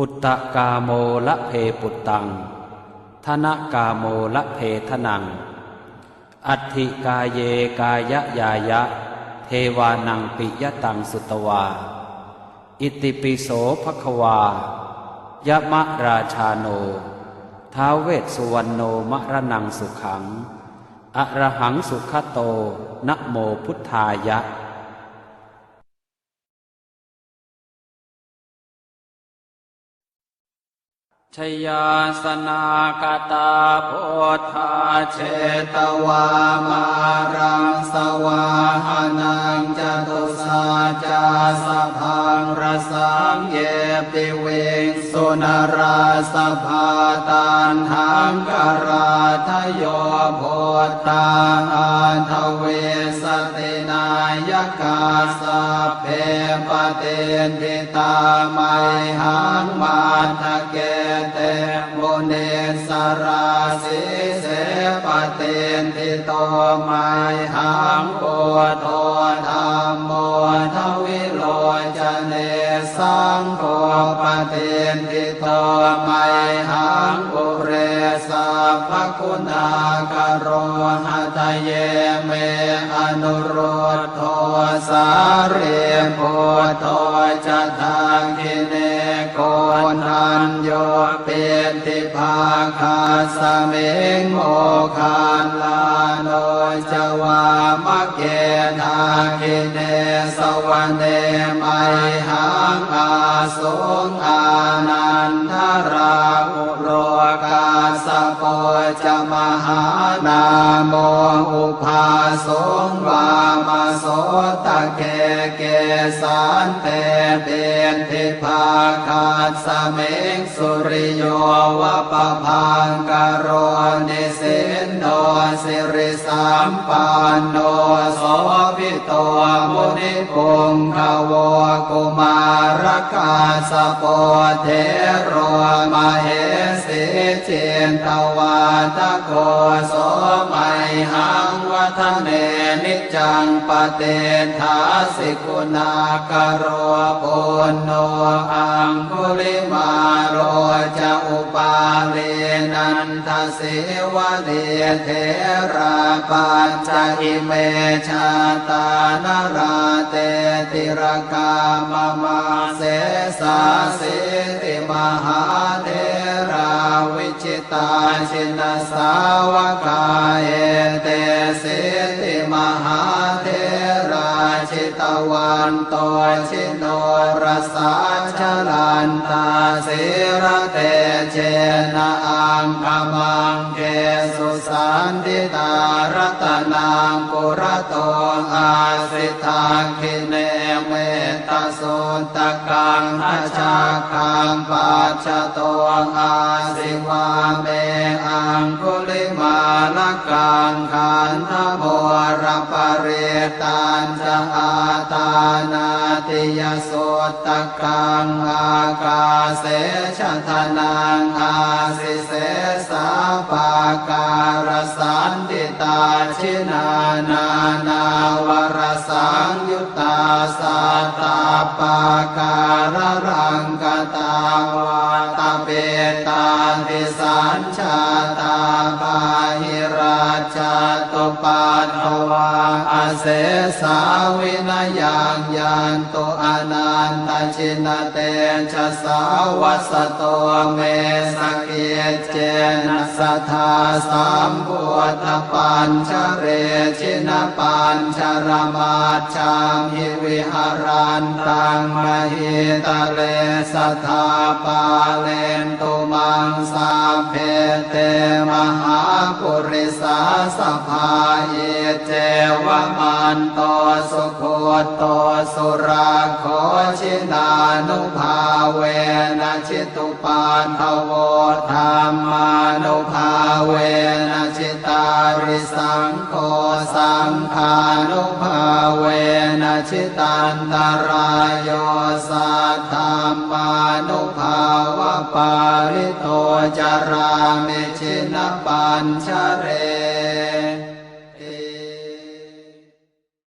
ปุตตะกาโมละเพปุตตังธนกาโมละเพทนัง อัตถิกาเยกายะยายะ เทวานังปิยตังสุตวา อิติปิโสภควายะมะราชาโน ท้าวเวสสุวรรณโนมรนังสุขังอะระหังสุขโตนะโมพุทธายะ ชยาสนากตาโพธาเชเชตวามารังสวาหา นราสภาตันทังกราทโยโพตาอันทเวสตินายกาสะเพปเตนทิตาไมหังมาทะเกเตโมเนสราสิเสปเตนทิโตไมหังโกโทธรรม งโคปเตนติโตไมหังอุเร สัพพคุณากโรหะทะเยเมอนุโรธโทสาเรโพโทจะทางกิเนโกนันโยเป็นทิภาคาสเมงโมคานลาโนจวามะเกทากิเนสวรรเนไมหังอาสงอานันทราอุโสโปจะมหานาโมอุภาสงวามาโสตะเกเกสานเตเป็นทิภาคาสเมงสุริโยวะปะพังกโรนิสินโนสิริสัมปันโนโสภิโตมุนิปุงขวกุมารกาสโปเทโรมาเหส เจนตวาตะโกโสไมหังวัฒเนนิจังปเตทาสิกุณากโรปุณโนอังคุลิมาโรจะอุปาเลนันทเสวะเลเทราปัญจอิเมชาตานราเตติรกามมาเสสาสิติมหาเท จิตาชินสาวกาเอเตสิติมหาเทราชิตวันโตชิโนรสาชลันตาสิระเตเจนะอังคมังเกสุสันติตารตนังปุรโตอาสิทาคิเน ตกังอาชาคังปัจจโตอาสิวาเมอังคุลิมาลกังขันธโมรปเรตันจะอาตานาติยโสตกังอากาเสชะทนังอาสิเสสาปาการสันติตาชินานา นาวรส สัตตาปาการรังกตาวาตเปตาติสัญชาตาบาหิราชาตุปัตถวาอาเสสาวินายังยันตุอนันตชินเตชะสาวัสโตเมสกเกเจนะสัทธาสามพุทธปัญชเรชินปัญชรมาชามหิวิหารันตังมหิตเลสัทธาปาเลนตุมังสาเพเตมหาปุริสาสัภาเยเจวมันโตสุโคโตสุราโคชินานุภาเวนะชิตุปาทโวธรรมานุภาเวนะชิตาริสังโฆสังฆานุภาเวนะชิตันตรายโยสัทธามานุภาวะปาริโตจารามิชินปัญชเร